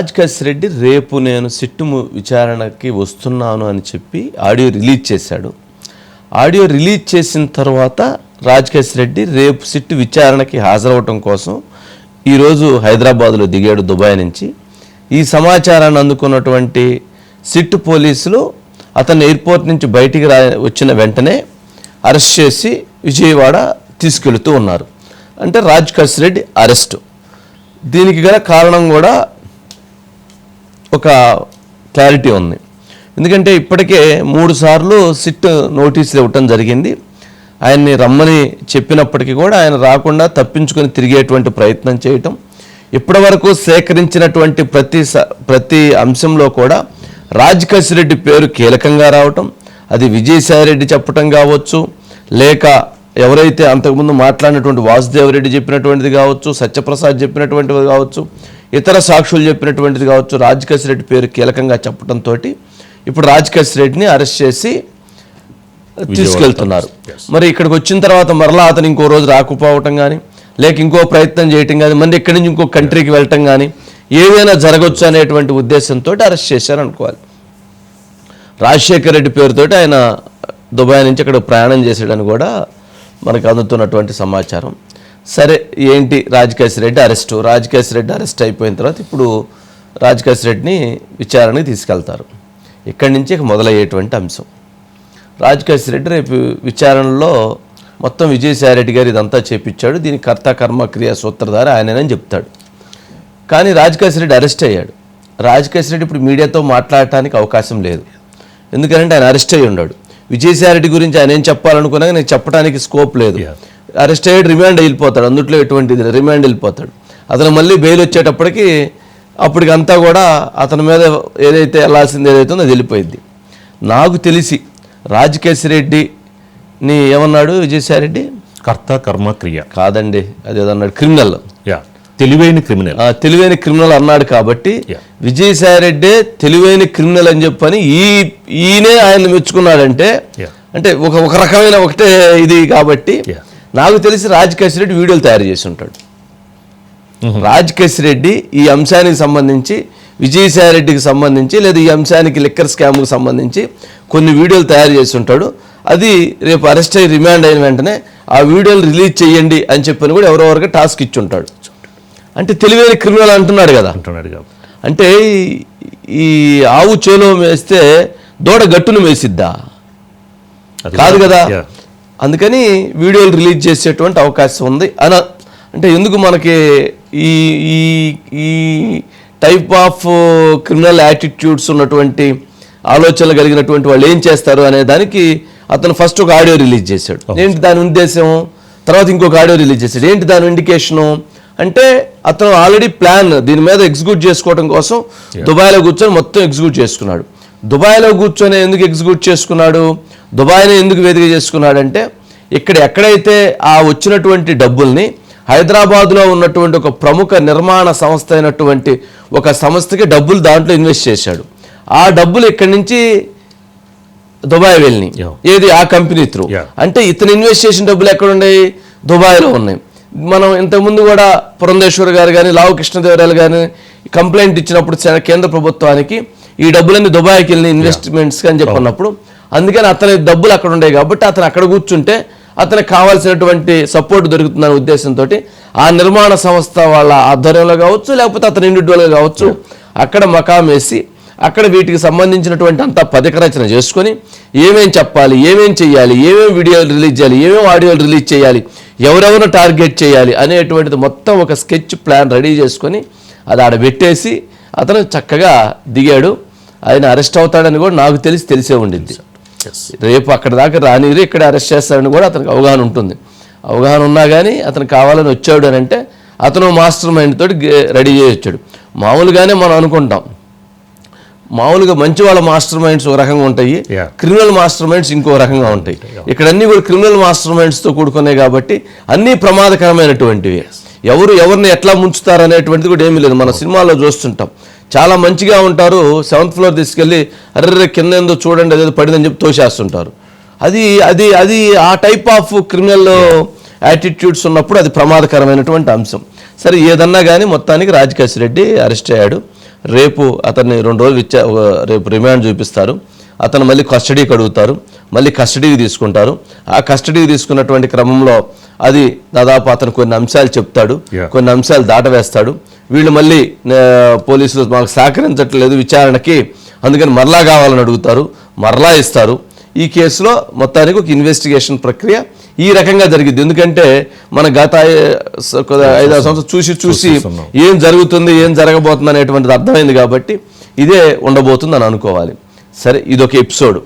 రాజ్ రెడ్డి రేపు నేను సిట్టు విచారణకి వస్తున్నాను అని చెప్పి ఆడియో రిలీజ్ చేశాడు. ఆడియో రిలీజ్ చేసిన తర్వాత రాజ్ రెడ్డి రేపు సిట్టు విచారణకి హాజరవటం కోసం ఈరోజు హైదరాబాద్లో దిగాడు దుబాయ్ నుంచి. ఈ సమాచారాన్ని అందుకున్నటువంటి సిట్టు పోలీసులు అతను ఎయిర్పోర్ట్ నుంచి బయటికి రా వచ్చిన వెంటనే అరెస్ట్ చేసి విజయవాడ తీసుకెళుతూ ఉన్నారు. అంటే రాజ్ రెడ్డి అరెస్టు. దీనికి గల కారణం కూడా ఒక క్లారిటీ ఉంది. ఎందుకంటే ఇప్పటికే మూడు సార్లు సిట్ నోటీసులు ఇవ్వటం జరిగింది. ఆయన్ని రమ్మని చెప్పినప్పటికీ కూడా ఆయన రాకుండా తప్పించుకొని తిరిగేటువంటి ప్రయత్నం చేయటం ఇప్పటి వరకు సేకరించినటువంటి ప్రతి స- ప్రతి అంశంలో కూడా రాజ్ రెడ్డి పేరు కీలకంగా రావటం అది విజయసాయిరెడ్డి చెప్పటం కావచ్చు లేక ఎవరైతే అంతకుముందు మాట్లాడినటువంటి వాసుదేవరెడ్డి చెప్పినటువంటిది కావచ్చు సత్యప్రసాద్ చెప్పినటువంటిది కావచ్చు ఇతర సాక్షులు చెప్పినటువంటిది కావచ్చు రాజకేశ్ రెడ్డి పేరు కీలకంగా చెప్పడంతో ఇప్పుడు రాజకేశ్ రెడ్డిని అరెస్ట్ చేసి తీసుకెళ్తున్నారు. మరి ఇక్కడికి వచ్చిన తర్వాత మరలా అతను ఇంకో రోజు రాకపోవటం కానీ లేక ఇంకో ప్రయత్నం చేయటం కానీ మళ్ళీ ఇక్కడి నుంచి ఇంకో కంట్రీకి వెళ్ళటం కానీ ఏదైనా జరగవచ్చు అనేటువంటి ఉద్దేశంతో అరెస్ట్ చేశారు అనుకోవాలి. రాజశేఖర్ రెడ్డి పేరుతోటి ఆయన దుబాయ్ నుంచి అక్కడ ప్రయాణం చేసాడని కూడా మనకు అందుతున్నటువంటి సమాచారం. సరే ఏంటి రాజకేశ్ రెడ్డి అరెస్ట్? రాజకేశ్ రెడ్డి అరెస్ట్ అయిపోయిన తర్వాత ఇప్పుడు రాజకేశ్ రెడ్డిని విచారణకి తీసుకెళ్తారు. ఇక్కడి నుంచి ఇక మొదలయ్యేటువంటి అంశం. రాజకేశ్ రెడ్డి రేపు విచారణలో మొత్తం విజయసాయి రెడ్డి గారు ఇదంతా చేపించాడు. దీని కర్త కర్మ క్రియ సూత్రధారి ఆయనని చెప్తాడు. కానీ రాజకేశ్ రెడ్డి అరెస్ట్ అయ్యాడు. రాజకేశ్ రెడ్డి ఇప్పుడు మీడియాతో మాట్లాడటానికి అవకాశం లేదు. ఎందుకంటే ఆయన అరెస్ట్ అయ్యి ఉన్నాడు విజయసాయి రెడ్డి గురించి ఆయన ఏం చెప్పాలనుకున్నా నేను చెప్పడానికి స్కోప్ లేదు. అరెస్ట్ అయ్యాడు రిమాండ్ వెళ్ళిపోతాడు అందుట్లో ఎటువంటిది రిమాండ్ వెళ్ళిపోతాడు అతను మళ్ళీ బెయిల్ వచ్చేటప్పటికి అప్పటికి అంతా కూడా అతని మీద ఏదైతే వెళ్ళాల్సింది ఏదైతే అది వెళ్ళిపోయింది. నాకు తెలిసి రాజకేశ్ రెడ్డిని ఏమన్నాడు విజయసాయి రెడ్డి కర్త కర్మ క్రియ. కాదండి అది ఏదన్నాడు? క్రిమినల్. యా తెలివైన క్రిమినల్. ఆ, తెలివైన క్రిమినల్ అన్నాడు కాబట్టి Yeah. విజయసాయి రెడ్డి తెలివైన క్రిమినల్ అని చెప్పని ఈ ఈయనే ఆయన మెచ్చుకున్నాడంటే. అంటే ఒక ఒక రకమైన ఒకటే ఇది కాబట్టి. నాకు తెలిసి రాజకేశ్ రెడ్డి వీడియోలు తయారు చేసి ఉంటాడు. రాజకేశ్ రెడ్డి ఈ అంశానికి సంబంధించి విజయసాయి రెడ్డికి సంబంధించి లేదా ఈ అంశానికి లిక్కర్ స్కామ్కి సంబంధించి కొన్ని వీడియోలు తయారు చేసి ఉంటాడు. అది రేపు అరెస్ట్ అయ్యి రిమాండ్ అయిన వెంటనే ఆ వీడియోలు రిలీజ్ చేయండి అని చెప్పని కూడా ఎవరో వరకు టాస్క్ ఇచ్చి ఉంటాడు. అంటే తెలివైన క్రిమినల్ అంటున్నాడు కదా. అంటున్నాడు అంటే ఈ- ఆవు చేలో వేస్తే దూడ గట్టును వేసిద్దా కాదు కదా. అందుకని వీడియోలు రిలీజ్ చేసేటువంటి అవకాశం ఉంది. అన అంటే ఎందుకు మనకి ఈ ఈ ఈ టైప్ ఆఫ్ క్రిమినల్ యాటిట్యూడ్స్ ఉన్నటువంటి ఆలోచనలు కలిగినటువంటి వాళ్ళు ఏం చేస్తారు అనే దానికి అతను ఫస్ట్ ఒక ఆడియో రిలీజ్ చేశాడు. ఏంటి దాని ఉద్దేశం? తర్వాత ఇంకొక ఆడియో రిలీజ్ చేశాడు. ఏంటి దాని ఇండికేషను అంటే అతను ఆల్రెడీ ప్లాన్ దీని మీద ఎగ్జిక్యూట్ చేసుకోవడం కోసం దుబాయ్లో కూర్చొని మొత్తం ఎగ్జిక్యూట్ చేసుకున్నాడు. దుబాయ్లో కూర్చొని ఎందుకు ఎగ్జిక్యూట్ చేసుకున్నాడు? దుబాయ్ని ఎందుకు వేదిక చేసుకున్నాడంటే ఇక్కడ ఎక్కడైతే ఆ వచ్చినటువంటి డబ్బుల్ని హైదరాబాద్లో ఉన్నటువంటి ఒక ప్రముఖ నిర్మాణ సంస్థ అయినటువంటి ఒక సంస్థకి డబ్బులు దాంట్లో ఇన్వెస్ట్ చేశాడు. ఆ డబ్బులు ఇక్కడి నుంచి దుబాయ్ వెళ్ళినాయి. ఏది? ఆ కంపెనీ త్రూ. అంటే ఇతను ఇన్వెస్ట్ చేసిన డబ్బులు ఎక్కడ ఉన్నాయి దుబాయ్లో ఉన్నాయి. మనం ఇంతకుముందు కూడా పురంధేశ్వర్ గారు కానీ లావు కృష్ణదేవరాయలు కానీ కంప్లైంట్ ఇచ్చినప్పుడు కేంద్ర ప్రభుత్వానికి ఈ డబ్బులన్నీ దుబాయ్కి వెళ్ళిన ఇన్వెస్ట్మెంట్స్ అని చెప్పన్నప్పుడు అందుకని అతని డబ్బులు అక్కడ ఉండేవి కాబట్టి అతను అక్కడ కూర్చుంటే అతనికి కావాల్సినటువంటి సపోర్ట్ దొరుకుతుందనే ఉద్దేశంతో ఆ నిర్మాణ సంస్థ వాళ్ళ ఆధ్వర్యంలో కావచ్చు లేకపోతే అతను ఇండివిజువల్గా కావచ్చు అక్కడ మకాం వేసి అక్కడ వీటికి సంబంధించినటువంటి అంతా పథక రచన చేసుకొని ఏమేం చెప్పాలి ఏమేం చేయాలి ఏమేం వీడియోలు రిలీజ్ చేయాలి ఏమేం ఆడియోలు రిలీజ్ చేయాలి ఎవరెవరు టార్గెట్ చేయాలి అనేటువంటిది మొత్తం ఒక స్కెచ్ ప్లాన్ రెడీ చేసుకొని అది ఆడ పెట్టేసి అతను చక్కగా దిగాడు. ఆయన అరెస్ట్ అవుతాడని కూడా నాకు తెలిసి తెలిసే ఉండింది. రేపు అక్కడ దాకా రానిరు ఇక్కడ అరెస్ట్ చేస్తాడని కూడా అతనికి అవగాహన ఉంటుంది. అవగాహన ఉన్నా కానీ అతను కావాలని వచ్చాడు అని అంటే అతను మాస్టర్ మైండ్ తోటి రెడీ చేసి వచ్చాడు. మామూలుగానే మనం అనుకుంటాం. మామూలుగా మంచి వాళ్ళ మాస్టర్ మైండ్స్ ఒక రకంగా ఉంటాయి. క్రిమినల్ మాస్టర్ మైండ్స్ ఇంకో రకంగా ఉంటాయి. ఇక్కడ అన్ని కూడా క్రిమినల్ మాస్టర్ మైండ్స్తో కూడుకున్నాయి కాబట్టి అన్నీ ప్రమాదకరమైనటువంటివి. ఎవరు ఎవరిని ఎట్లా ముంచుతారు అనేటువంటిది కూడా ఏమీ లేదు. మన సినిమాల్లో చూస్తుంటాం. చాలా మంచిగా ఉంటారు. సెవెంత్ ఫ్లోర్ తీసుకెళ్ళి అర్రెర్రె కింద ఏందో చూడండి అదేదో పడిందని చెప్పి తోసేస్తుంటారు. అది అది అది ఆ టైప్ ఆఫ్ క్రిమినల్ యాటిట్యూడ్స్ ఉన్నప్పుడు అది ప్రమాదకరమైనటువంటి అంశం. సరే ఏదన్నా కానీ మొత్తానికి రాజకేశ్ రెడ్డి అరెస్ట్ అయ్యాడు. రేపు అతన్ని రెండు రోజులు ఇచ్చా రేపు రిమాండ్ చూపిస్తారు. అతను మళ్ళీ కస్టడీకి అడుగుతారు మళ్ళీ కస్టడీకి తీసుకుంటారు. ఆ కస్టడీకి తీసుకున్నటువంటి క్రమంలో అది దాదాపు అతను కొన్ని అంశాలు చెప్తాడు. కొన్ని అంశాలు దాటవేస్తాడు. వీళ్ళు మళ్ళీ పోలీసులు మాకు సహకరించట్లేదు విచారణకి అందుకని మరలా కావాలని అడుగుతారు మరలా ఇస్తారు. ఈ కేసులో మొత్తానికి ఒక ఇన్వెస్టిగేషన్ ప్రక్రియ ఈ రకంగా జరిగింది. ఎందుకంటే మన గత ఐదారు సంవత్సరాలు చూసి చూసి. ఏం జరుగుతుంది ఏం జరగబోతుంది అనేటువంటిది అర్థమైంది కాబట్టి ఇదే ఉండబోతుంది అని అనుకోవాలి. సరే ఇదొక ఎపిసోడ్.